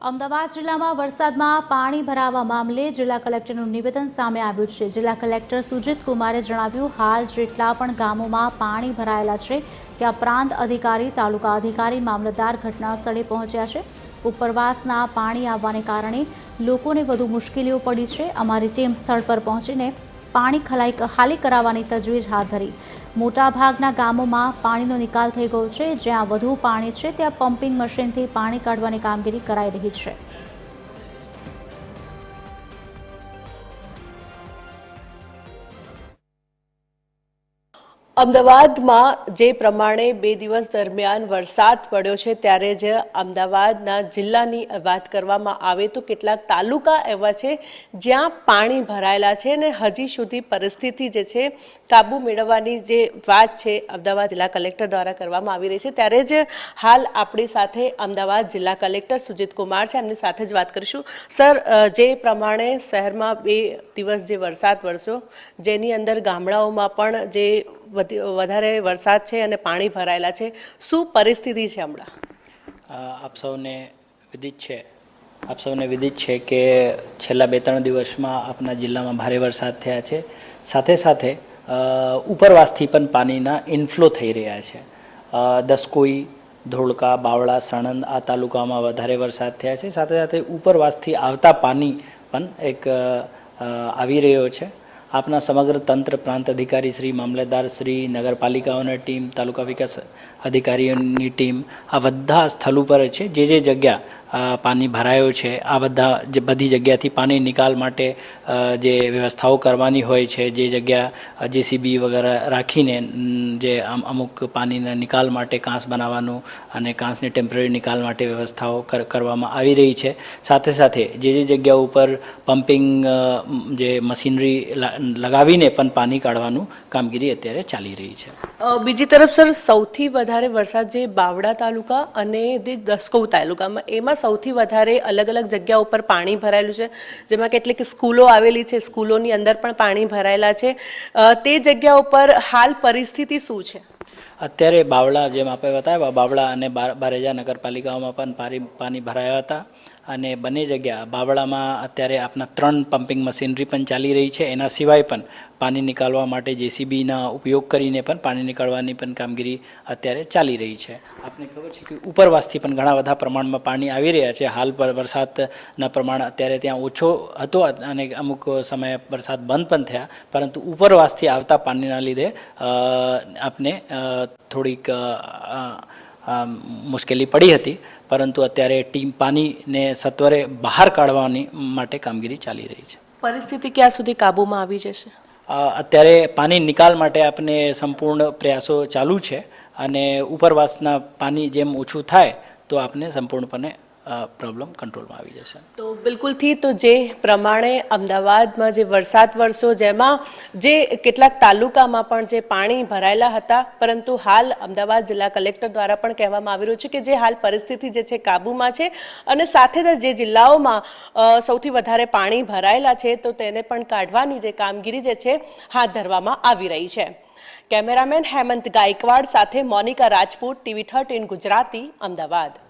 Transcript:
અમદાવાદ જિલ્લામાં વરસાદમાં પાણી ભરાવા મામલે જિલ્લા કલેક્ટરનું નિવેદન સામે આવ્યું છે. જિલ્લા કલેક્ટર સુજીત કુમારે જણાવ્યું, હાલ જેટલા પણ ગામોમાં પાણી ભરાયેલા છે, ત્યાં પ્રાંત અધિકારી, તાલુકા અધિકારી, મામલતદાર ઘટના સ્થળે પહોંચ્યા છે. ઉપરવાસના પાણી આવવાને કારણે લોકોને વધુ મુશ્કેલીઓ પડી છે. અમારી ટીમ સ્થળ પર પહોંચીને પાણી ખલાઈ ખાલી કરાવવાની તજવીજ હાથ ધરી. મોટાભાગના ગામોમાં પાણીનો નિકાલ થઈ ગયો છે. જ્યાં વધુ પાણી છે, ત્યાં પમ્પિંગ મશીનથી પાણી કાઢવાની કામગીરી કરાઈ રહી છે. અમદાવાદમાં જે પ્રમાણે બે દિવસ દરમિયાન વરસાદ પડ્યો છે, ત્યારે જ અમદાવાદના જિલ્લાની વાત કરવામાં આવે તો કેટલાક તાલુકા એવા છે, જ્યાં પાણી ભરાયેલા છે અને હજી સુધી પરિસ્થિતિ જે છે, કાબુ મેળવવાની જે વાત છે અમદાવાદ જિલ્લા કલેક્ટર દ્વારા કરવામાં આવી રહી છે. ત્યારે જ હાલ આપણી સાથે અમદાવાદ જિલ્લા કલેક્ટર સુજીત કુમાર છે. એમની સાથે જ વાત કરીશું. સર જે પ્રમાણે શહેરમાં બે દિવસ જે વરસાદ વરસ્યો, જેની અંદર ગામડાઓમાં પણ જે વધારે વરસાદ છે અને પાણી ભરાયેલા છે, શું પરિસ્થિતિ છે હમણાં? આપ સૌને વિદિત છે. આપ સૌને વિદિત છે કે છેલ્લા બે ત્રણ દિવસમાં આપણા જિલ્લામાં ભારે વરસાદ થયા છે. સાથે સાથે ઉપરવાસથી પણ પાણીના ઇન્ફ્લો થઈ રહ્યા છે. દસકોઈ, ધોળકા, બાવળા, સણંદ આ તાલુકામાં વધારે વરસાદ થયા છે. સાથે સાથે ઉપરવાસથી આવતા પાણી પણ એક આવી રહ્યો છે. આપના સમગ્ર તંત્ર, પ્રાંત અધિકારી શ્રી, મામલતદાર શ્રી, નગરપાલિકાઓની ટીમ, તાલુકા વિકાસ અધિકારીઓની ટીમ, આ બધા સ્થળ ઉપર છે, જે જે જગ્યા પાણી ભરાયો છે, આ બધા જે, બધી જગ્યાથી પાણી નિકાલ માટે જે વ્યવસ્થાઓ કરવાની હોય છે, જે જગ્યા જેસીબી વગેરે રાખીને જે અમ- અમુક પાણીના નિકાલ માટે કાંસ બનાવવાનું અને કાંસની ટેમ્પરરી નિકાલ માટે વ્યવસ્થાઓ કરવામાં આવી રહી છે. સાથે સાથે જે જે જગ્યા ઉપર પમ્પિંગ જે મશીનરી લગાવીને પણ પાણી કાઢવાનું કામગીરી અત્યારે ચાલી રહી છે. બીજી તરફ સર સૌથી વધારે વરસાદ જે બાવડા તાલુકા અને જે દસકૌ તાલુકામાં એમાં સૌથી વધારે અલગ અલગ જગ્યા ઉપર પાણી ભરાયેલું છે. જેમાં કેટલીક સ્કૂલો આવેલી છે. સ્કૂલોની અંદર પણ પાણી ભરાયેલા છે. તે જગ્યા ઉપર હાલ પરિસ્થિતિ શું છે? અત્યારે બાવળા જેમ આપણે બતાવ્યા બાવળા અને બારેજા નગરપાલિકાઓમાં પણ પાણી પાણી ભરાયા હતા. અને બંને જગ્યા બાવળામાં અત્યારે આપણા ત્રણ પમ્પિંગ મશીનરી પણ ચાલી રહી છે. એના સિવાય પણ પાણી નીકાળવા માટે જેસીબીના ઉપયોગ કરીને પણ પાણી નીકાળવાની પણ કામગીરી અત્યારે ચાલી રહી છે. આપને ખબર છે કે ઉપરવાસથી પણ ઘણા બધા પ્રમાણમાં પાણી આવી રહ્યા છે. હાલ પર વરસાદના પ્રમાણ અત્યારે ત્યાં ઓછો હતો અને અમુક સમયે વરસાદ બંધ પણ થયા. પરંતુ ઉપરવાસથી આવતા પાણીના લીધે આપને થોડીક મુશ્કેલી પડી હતી પરંતુ અત્યારે ટીમ પાણીને સત્વરે બહાર કાઢવાની માટે કામગીરી ચાલી રહી છે. પરિસ્થિતિ ક્યાં સુધી કાબૂમાં આવી જશે? અત્યારે પાણી નિકાલ માટે આપણે સંપૂર્ણ પ્રયાસો ચાલુ છે અને ઉપરવાસના પાણી જેમ ઓછું થાય તો આપને સંપૂર્ણપણે પ્રોબ્લેમ કંટ્રોલમાં આવી જશે. તો બિલકુલથી તો જે પ્રમાણે અમદાવાદમાં જે વરસાદ વરસ્યો, જેમાં જે કેટલાક તાલુકામાં પણ જે પાણી ભરાયેલા હતા, પરંતુ હાલ અમદાવાદ જિલ્લા કલેક્ટર દ્વારા પણ કહેવામાં આવી રહ્યું છે કે જે હાલ પરિસ્થિતિ જે છે કાબૂમાં છે અને સાથે જ જે જિલ્લાઓમાં સૌથી વધારે પાણી ભરાયેલા છે, તો તેને પણ કાઢવાની જે કામગીરી જે છે, હાથ ધરવામાં આવી રહી છે. કેમેરામેન હેમંત ગાયકવાડ સાથે મોનિકા રાજપૂત, ટીવી થર્ટીન ગુજરાતી, અમદાવાદ.